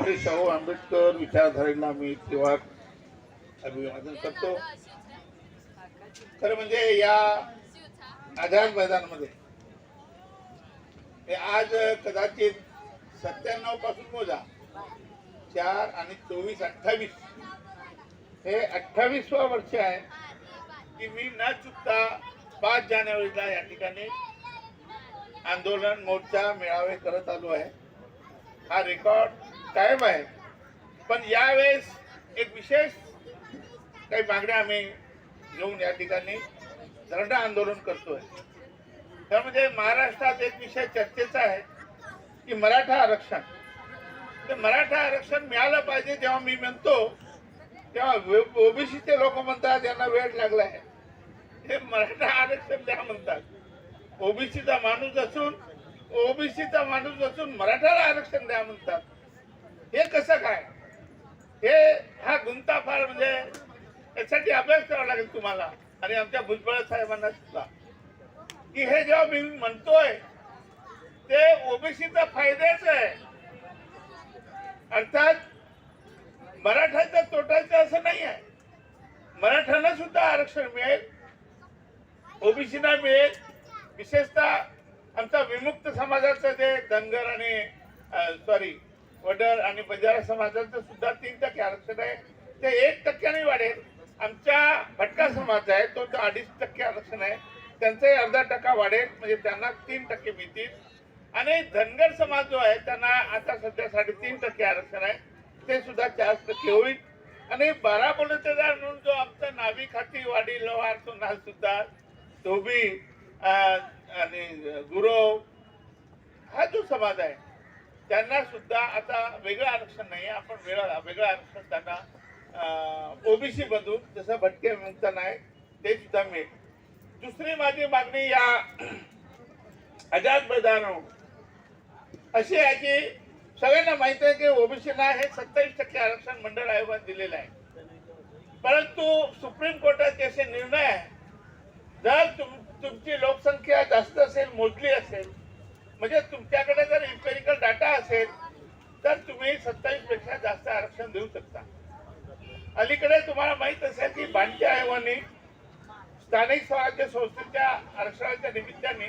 फुले शाहू आंबेडकर विचारधारेला मी तेव्हा अभिवादन करतो. खरं म्हणजे या आझाद मैदानामध्ये हे आज कदाचित सत्त्याण्णवपासून मोजा. चार आणि चोवीस अठ्ठावीस. हे अठ्ठावीसवा वर्ष आहे की मी न चुकता पाच जानेवारीला या ठिकाणी आंदोलन मोर्चा मेळावे करत आलो आहे. हा रेकॉर्ड कायम आहे पण यावेळेस एक विशेष काही मागण्या आम्ही घेऊन या ठिकाणी धरणं आंदोलन करतोय त्यामध्ये महाराष्ट्रात एक विषय चर्चेचा आहे की मराठा आरक्षण ते मराठा आरक्षण मिळालं पाहिजे जेव्हा मी म्हणतो तेव्हा ओबीसीचे लोक म्हणतात यांना वेळ लागलाय हे मराठा आरक्षण द्या म्हणतात ओबीसीचा माणूस असून ओबीसीचा माणूस असून मराठाला आरक्षण द्या म्हणतात हे कसं काय? हे हा गुंता फार म्हणजे यासाठी अभ्यास करावा लागेल तुम्हाला. आणि आमच्या भुजबळ साहेबांना सुद्धा. की हे जेव्हा मी म्हणतोय ते ओबीसीचा फायद्याच आहे. अर्थात मराठाचं तोटाचं असं नाही आहे. मराठ्यांना सुद्धा आरक्षण मिळेल. ओबीसीना मिळेल. विशेषतः आमचा विमुक्त समाजाचं जे धनगर आणि सॉरी वडर आणि बंजारा समाजाचं सुद्धा तीन टक्के आरक्षण आहे. ते एक टक्क्याने वाढेल. आमच्या भटका समाज आहे तो अडीच टक्के आरक्षण आहे. त्यांचंही अर्धा टक्का वाढेल म्हणजे त्यांना तीन टक्के मिळतील. आणि धनगर समाज जो आहे त्यांना आता सध्या साडेतीन टक्के आरक्षण आहे. ते सुद्धा चार टक्के होईल. आणि बारा बलुतेदार म्हणून जो आमचा नावी खाती वाडी लोहार सोनार सुद्धा धोबी आणि गुरव हा जो समाज आहे त्यांना सुद्धा आता वेगळं आरक्षण नाही आपण वेगळं वेगळं आरक्षण त्यांना ओबीसी मधून जसं भटके विमुक्तांना आहे ते सुद्धा मिळेल. दुसरी माझी मागणी या आझाद मैदानावर अशी आहे की सगळ्यांना माहिती आहे की ओबीसीला हे सत्तावीस टक्के आरक्षण मंडळ आयोगाने दिलेलं आहे. परंतु सुप्रीम कोर्टाचे असे निर्णय आहे जर तुम तुमची लोकसंख्या जास्त असेल मोजली असेल म्हणजे तुमच्याकडे जर असेल तर तुम्ही सत्तावीसपेक्षा जास्त आरक्षण देऊ शकता. अलीकडे तुम्हाला माहीत असेल की बांधते आयोगाने स्थानिक स्वराज्य संस्थेच्या आरक्षणाच्या निमित्ताने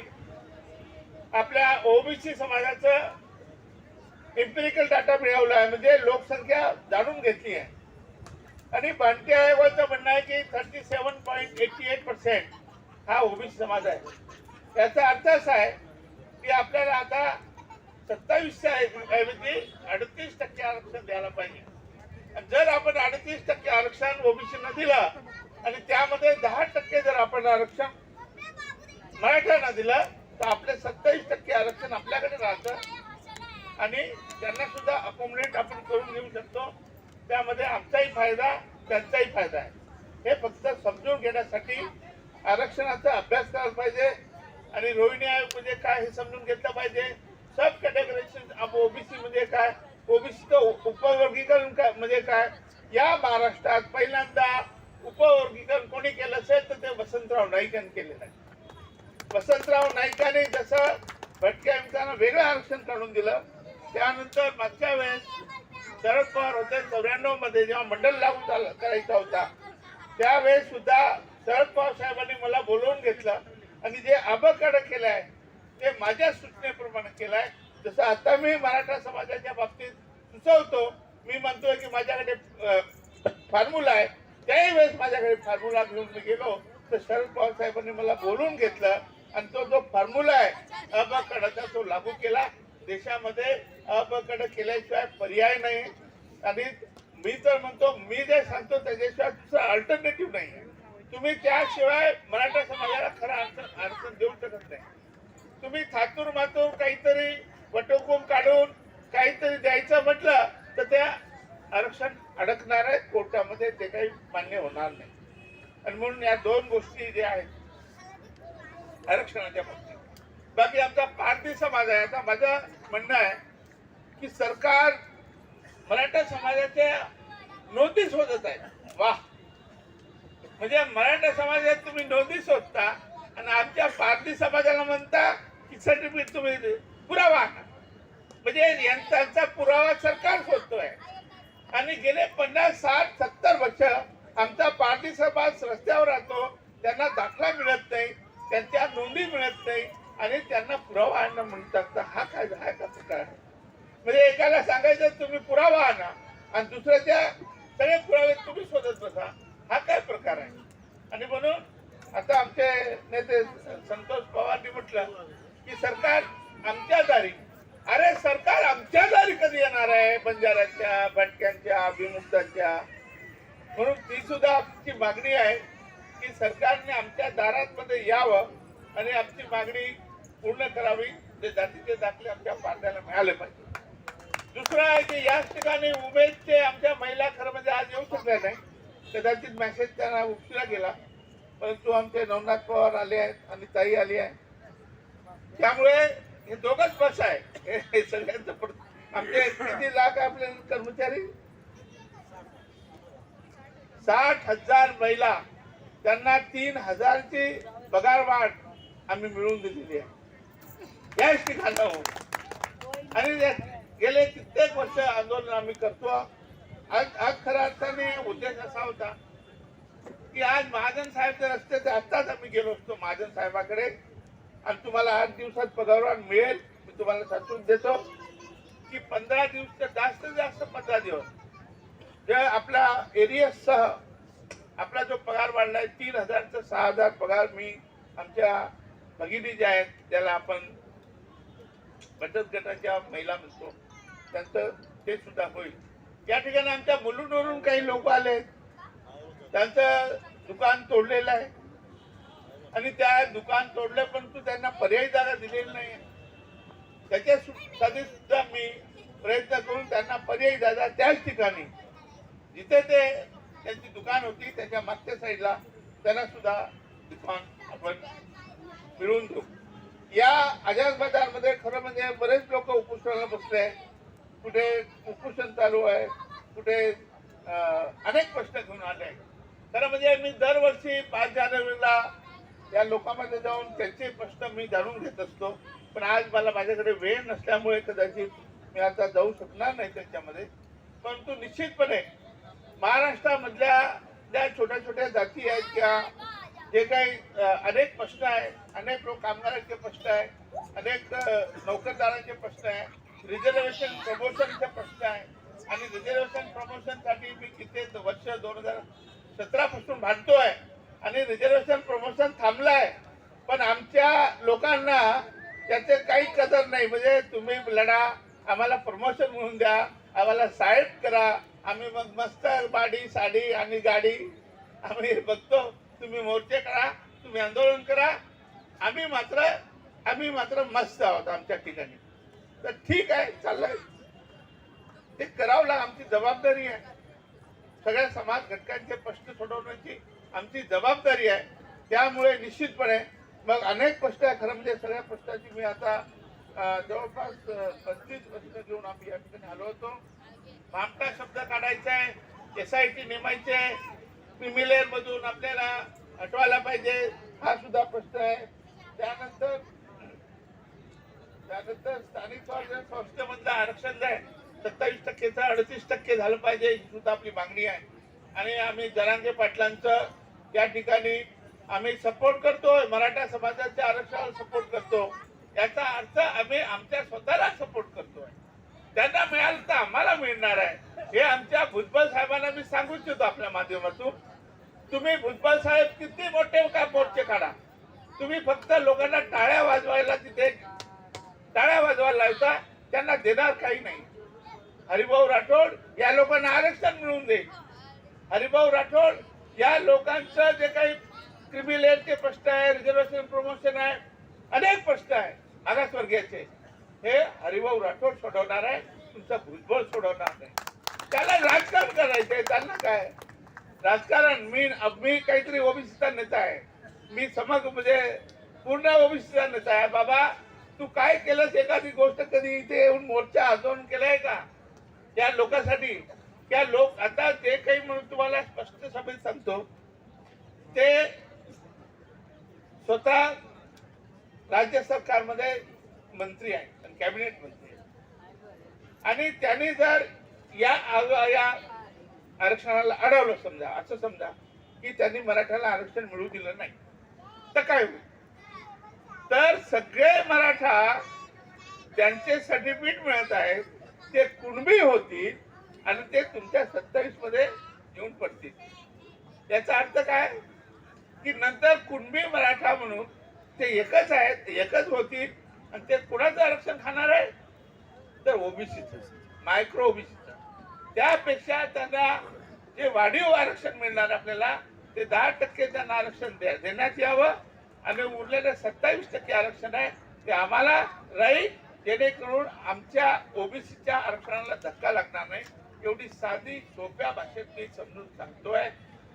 आपल्या ओबीसी समाजाचं इम्पेरिकल डाटा मिळवला आहे म्हणजे लोकसंख्या जाणून घेतली आहे. आणि बांधते आयोगाचं म्हणणं आहे की thirty seven point eighty eight percent हा ओबीसी समाज आहे. याचा अर्थ असा आहे की आपल्याला आता सत्तावीसशे ऐवजी अडतीस टक्के आरक्षण द्यायला पाहिजे. जर आपण अडतीस टक्के आरक्षण ओबीसीनं दिलं आणि त्यामध्ये दहा टक्के जर आपण आरक्षण मराठ्यांना दिलं तर आपले सत्तावीस टक्के आरक्षण आपल्याकडे राहतं. आणि त्यांना सुद्धा अकोमोडेट आपण करून घेऊ शकतो. त्यामध्ये आमचाही फायदा त्यांचाही फायदा आहे. हे फक्त समजून घेण्यासाठी आरक्षणाचा अभ्यास करायला पाहिजे. आणि रोहिणी आयोग म्हणजे काय हे समजून घेतलं पाहिजे. सब कॅटेगरायझेशन ओबीसी म्हणजे काय? ओबीसीचं उपवर्गीकरण काय म्हणजे काय? या महाराष्ट्रात पहिल्यांदा उपवर्गीकरण कोणी केलं असेल तर ते वसंतराव नाईक यांनी केलेलं आहे. वसंतराव नाईकाने जसं भटक्या विमुक्तांना वेगळं आरक्षण काढून दिलं त्यानंतर मागच्या वेळेस शरद पवार होते चौऱ्याण्णवमध्ये जेव्हा मंडल लागू झाला- करायचा होता त्यावेळेस सुद्धा शरद पवार साहेबांनी मला बोलवून घेतलं आणि जे आबकडं केलं आहे ते माझ्या सूचनेप्रमाणे केलाय. जसं आता मी मराठा समाजाच्या बाबतीत सुचवतो मी म्हणतोय की माझ्याकडे फॉर्म्युला आहे. त्याही वेळेस माझ्याकडे फॉर्म्युला घेऊन मी गेलो. तर शरद पवार साहेबांनी मला बोलून घेतलं आणि तो जो फॉर्म्युला आहे अबकडाचा तो लागू केला. देशामध्ये अबकड केल्याशिवाय पर्याय नाही. आणि मी तर म्हणतो मी जे सांगतो त्याच्याशिवाय दुसरा अल्टरनेटिव्ह नाही आहे तुम्ही त्याशिवाय मराठा समाजाला खरं अडचण अडचण देऊ शकत नाही. तुम्ही थातूर मातूर काहीतरी वटोकोम काढून काहीतरी द्यायचं म्हटलं तर त्या आरक्षण अडकणार आहे कोर्टामध्ये ते काही मान्य होणार नाही. आणि म्हणून या दोन गोष्टी ज्या आहेत आरक्षणाच्या बाबतीत. बाकी आमचा पारधी समाज आहे. आता माझं म्हणणं आहे की सरकार मराठा समाजाच्या नोंदी शोधत आहे. वा म्हणजे मराठा समाजात तुम्ही नोंदी शोधता आणि आमच्या पारधी समाजाला म्हणता सर्टिफिकेट तुम्ही पुरावा आणा. म्हणजे यांचा पुरावा सरकार शोधतोय. आणि गेले पन्नास साठ सत्तर वर्ष आमचा पार्टी समाज रस्त्यावर राहतो. त्यांना दाखला मिळत नाही त्यांच्या नोंदी मिळत नाही आणि त्यांना पुरावा आणणं म्हणतात. तर हा काय हा का प्रकार? आहे? म्हणजे एकाला सांगायचं तुम्ही पुरावा आणा. आणि दुसऱ्याच्या सगळे पुरावे तुम्ही शोधत बसा. हा काय प्रकार आहे? आणि म्हणून आता आमचे नेते संतोष पवारनी म्हटलं की सरकार आमच्या दारी. अरे सरकार आमच्या दारी कधी येणार आहे? बंजाऱ्यांच्या भटक्यांच्या विमुक्तांच्या म्हणून ती सुद्धा आमची मागणी आहे की सरकारने आमच्या दारांमध्ये यावं आणि आमची मागणी पूर्ण करावी ते जातीचे दाखले आमच्या पार्ट्याला मिळाले पाहिजे. दुसरं आहे की याच ठिकाणी उमेदचे आमच्या महिला खरं म्हणजे आज येऊ शकल्या नाही कदाचित मेसेज त्यांना उपशिला गेला. परंतु आमचे नवनाथ पवार आले आहेत आणि ताई आली आहे त्यामुळे हे दोघच बस आहे. हे- सगळ्यांचं आमचे किती लाख आपले कर्मचारी? साठ हजार महिला. त्यांना तीन हजारची पगार वाढ आम्ही मिळवून दिलेली आहे. याच ठिकाणाहून. आणि गेले कित्येक वर्ष आंदोलन आम्ही करतो. आज आज खऱ्या अर्थाने उद्देश असा होता की आज महाजन साहेबच्या रस्त्याचे आत्ताच आम्ही गेलो असतो महाजन साहेबाकडे. आणि तुम्हाला आठ दिवसात पगार मिळेल. मी तुम्हाला साचून देतो की पंधरा दिवस तर जास्तीत जास्त पंधरा दिवस. जे आपल्या एरियासह आपला जो पगार वाढलाय तीन हजारचा सहा हजार पगार मी आमच्या भगिनी ज्या आहेत त्याला आपण बचत गटाच्या महिला म्हणतो त्यांचं ते सुद्धा होईल. या ठिकाणी आमच्या मुलुंडवरून काही लोक आले त्यांचं दुकान तोडलेलं आहे. आणि त्या दुकान तोडलं परंतु त्यांना पर्यायी जागा दिलेली नाही त्याच्या साठी सुद्धा मी प्रयत्न करून त्यांना पर्यायी जागा त्याच ठिकाणी. जिथे ते त्यांची दुकान होती त्याच्या मागच्या साईडला त्यांना सुद्धा दुकान आपण मिळवून देऊ. या आझाद बाजारमध्ये खरं म्हणजे बरेच लोक उपोषणाला बसले आहेत. कुठे उपोषण चालू आहे कुठे अनेक प्रश्न घेऊन आले खरं म्हणजे मी दरवर्षी पाच जानेवारीला या लोकांमध्ये जाऊन त्यांचे प्रश्न मी जाणून घेत असतो. पण आज मला माझ्याकडे वेळ नसल्यामुळे कदाचित मी आता जाऊ शकणार नाही त्यांच्यामध्ये. परंतु निश्चितपणे महाराष्ट्रामधल्या ज्या छोट्या छोट्या जाती आहेत किंवा जे काही अनेक प्रश्न आहे अनेक लोक कामगारांचे प्रश्न आहे अनेक नोकरदारांचे प्रश्न आहे रिझर्वेशन प्रमोशनचे प्रश्न आहे आणि रिझर्वेशन प्रमोशनसाठी मी कित्येक वर्ष दोन हजार सतरापासून भांडतो आहे आणि रिझर्वेशन प्रमोशन थांबलंय. पण आमच्या लोकांना त्याचे काही कदर नाही. म्हणजे तुम्ही लढा आम्हाला प्रमोशन म्हणून द्या आम्हाला साहेब करा. आम्ही मग मस्त बाडी साडी आणि गाडी आम्ही बघतो. तुम्ही मोर्चे करा तुम्ही आंदोलन करा. आम्ही मात्र आम्ही मात्र मस्त आहोत आमच्या ठिकाणी. तर ठीक आहे चाललंय. ते करावं लाग आमची जबाबदारी आहे. सगळ्या समाज घटकांचे प्रश्न सोडवण्याची. आमची जबाबदारी आहे. त्यामुळे निश्चितपणे मग अनेक प्रश्न आहे. खरं म्हणजे सगळ्या प्रश्नाची मी आता जवळपास पंचवीस प्रश्न घेऊन आम्ही या ठिकाणी आलो होतो. भामटा शब्द काढायचा आहे. एस आय टी नेमायचे आहे. क्रिमिलेअर मधून आपल्याला हटवायला पाहिजे. हा सुद्धा प्रश्न आहे. त्यानंतर त्यानंतर स्थानिक स्वराज्य संस्थेमधलं आरक्षण जे आहे सत्तावीस टक्केचं अडतीस टक्के झालं पाहिजे ही सुद्धा आपली मागणी आहे. आणि आम्ही जरांगे पाटलांचं या ठिकाणी आम्ही सपोर्ट करतोय मराठा समाजाच्या आरक्षणाला सपोर्ट करतो याचा अर्थ आम्ही आमच्या स्वतःला सपोर्ट करतोय. त्यांना मिळालं तर आम्हाला मिळणार आहे. हे आमच्या भुजबळ साहेबांना मी सांगू इच्छितो आपल्या माध्यमातून. तुम्ही भुजबळ साहेब किती मोठे का मोर्चे काढा. तुम्ही फक्त लोकांना टाळ्या वाजवायला तिथे टाळ्या वाजवायला लावता त्यांना देणार काही नाही. हरिभाऊ राठोड या लोकांना आरक्षण मिळवून दे. हरिभाऊ राठोड या लोकांचं जे काही क्रिमिलेअरचे प्रश्न आहे रिझर्वेशन प्रमोशन आहे अनेक प्रश्न आहे. मागासवर्गीयाचे हे हरिभाऊ राठोड सोडवणार आहे तुमचा भुजबळ सोडवणार नाही. त्याला राजकारण करायचं आहे त्यांना काय? राजकारण मी मी काहीतरी ओबीसीचा नेता आहे. मी समज म्हणजे पूर्ण ओबीसीचा नेता आहे. बाबा तू काय केलंस एखादी गोष्ट कधी इथे येऊन मोर्चा आजवून केलाय का? या लोकांसाठी त्या लोक आता जे काही म्हणून तुम्हाला स्पष्ट सभेत सांगतो ते स्वतः राज्य सरकारमध्ये मंत्री आहे कॅबिनेट मंत्री आहेत. आणि त्यांनी जर या या आरक्षणाला अडवलं समजा असं समजा की त्यांनी मराठ्याला आरक्षण मिळू दिलं नाही तर काय होईल? तर सगळे मराठा त्यांचे सर्टिफिकेट मिळत आहेत ते कुणबी होतील आणि ते तुमच्या सत्तावीसमध्ये येऊन पडतील. याचा अर्थ काय? की नंतर कुणबी मराठा म्हणून ते एकच आहेत एकच होतील आणि ते कुणाचं आरक्षण खाणार आहे? तर ओबीसीच. मायक्रो ओबीसीच. त्यापेक्षा त्यांना जे वाढीव आरक्षण मिळणार आपल्याला ते दहा टक्के त्यांना आरक्षण द्या देण्यात यावं आणि उरलेलं सत्तावीस टक्के आरक्षण आहे ते आम्हाला राहील जेणेकरून आमच्या ओबीसीच्या आरक्षणाला धक्का लागणार नाही. एवढी साधी सोप्या भाषेत मी समजून सांगतोय.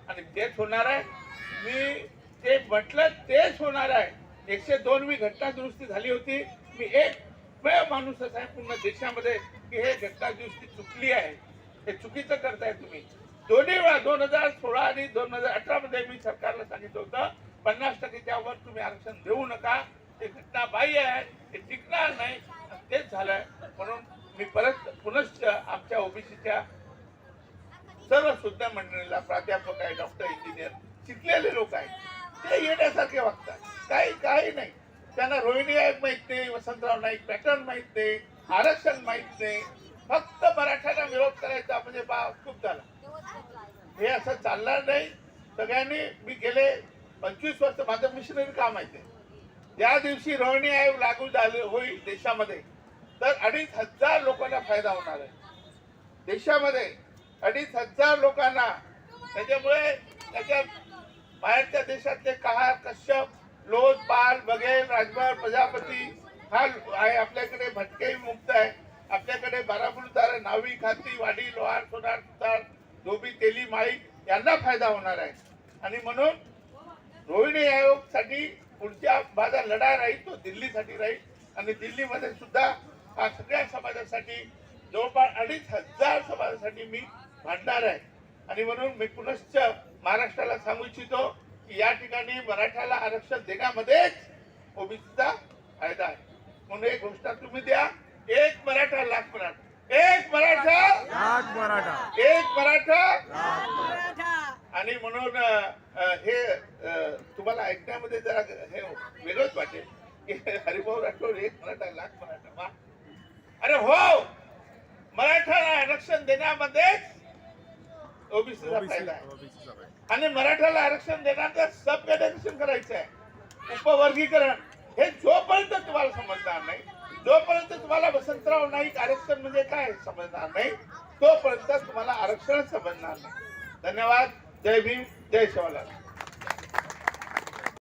आणि तेच होणार आहे. मी ते म्हटलं तेच होणार आहे. एकशे दोनवी घटना दुरुस्ती झाली होती. मी एक माणूसच आहे पूर्ण देशामध्ये की हे घटना दुरुस्ती चुकली आहे. हे चुकीचं करताय तुम्ही. दोन्ही वेळा दोन हजार सोळा आणि दोन हजार अठरा मध्ये मी सरकारला सांगितलं होतं पन्नास टक्केच्या वर तुम्ही आरक्षण देऊ नका. ते घटना बाह्य आहे. ते टिकणार नाही. तेच झालंय. म्हणून मी परत पुनश्च आमच्या ओबीसीच्या सर्व सुद्धा मंडळीला प्राध्यापक आहे डॉक्टर इंजिनियर शिकलेले लोक आहेत. ते येण्यासारखे वागतात. काही काही नाही. त्यांना रोहिणी नाईक माहीत नाही वसंतराव नाईक पॅटर्न माहीत नाही आरक्षण माहीत नाही. फक्त मराठ्यांना विरोध करायचा म्हणजे बा खूप झाला. हे असं चालणार नाही. सगळ्यांनी मी गेले पंचवीस वर्ष माझं मिशनरी काम आहे ते. ज्या दिवशी रोहिणी आयोग लागू झाले होईल देशामध्ये. तर अडीच हजार लोकांना फायदा होणार आहे. देशामध्ये अडीच हजार लोकांना त्याच्यामुळे त्याच्या बाहेरच्या देशातले कहार कश्यप लोध पाल बघेल राजभर प्रजापती हा आहे आपल्याकडे भटकेही मुक्त आहे. आपल्याकडे बाराबुलदार नावी खाती वाडी लोहार सोनार सुतार धोबी तेली माळी यांना फायदा होणार आहे. आणि म्हणून रोहिणी आयोगसाठी पुढच्या माझा लढा राहील तो दिल्लीसाठी राहील. आणि दिल्लीमध्ये सुद्धा हा सगळ्या समाजासाठी जवळपास अडीच हजार समाजासाठी मी भांडणार आहे. आणि म्हणून मी पुनश्च महाराष्ट्राला सांगू इच्छितो की या ठिकाणी मराठ्याला आरक्षण देण्यामध्येच ओबीसीचा फायदा आहे. म्हणून एक घोषणा तुम्ही द्या एक मराठा लाख मराठा. एक मराठा लाख मराठा. एक मराठा. आणि म्हणून हे तुम्हाला ऐकण्यामध्ये जरा हे वेगळंच वाटेल की हरिभाऊ राठोड एक मराठा लाख मराठा. अरे हो! मराठाला आरक्षण देण्यामध्येच ओबीसीचा फायदा आहे. आणि मराठाला आरक्षण देण्याचं सब कॅटेगरेशन करायचं आहे. उपवर्गीकरण. हे जोपर्यंत तुम्हाला समजणार नाही जोपर्यंत तुम्हाला वसंतराव नाईक आरक्षण म्हणजे काय समजणार नाही तोपर्यंत तुम्हाला आरक्षण समजणार नाही. धन्यवाद. जय भीम. जय शिवलाल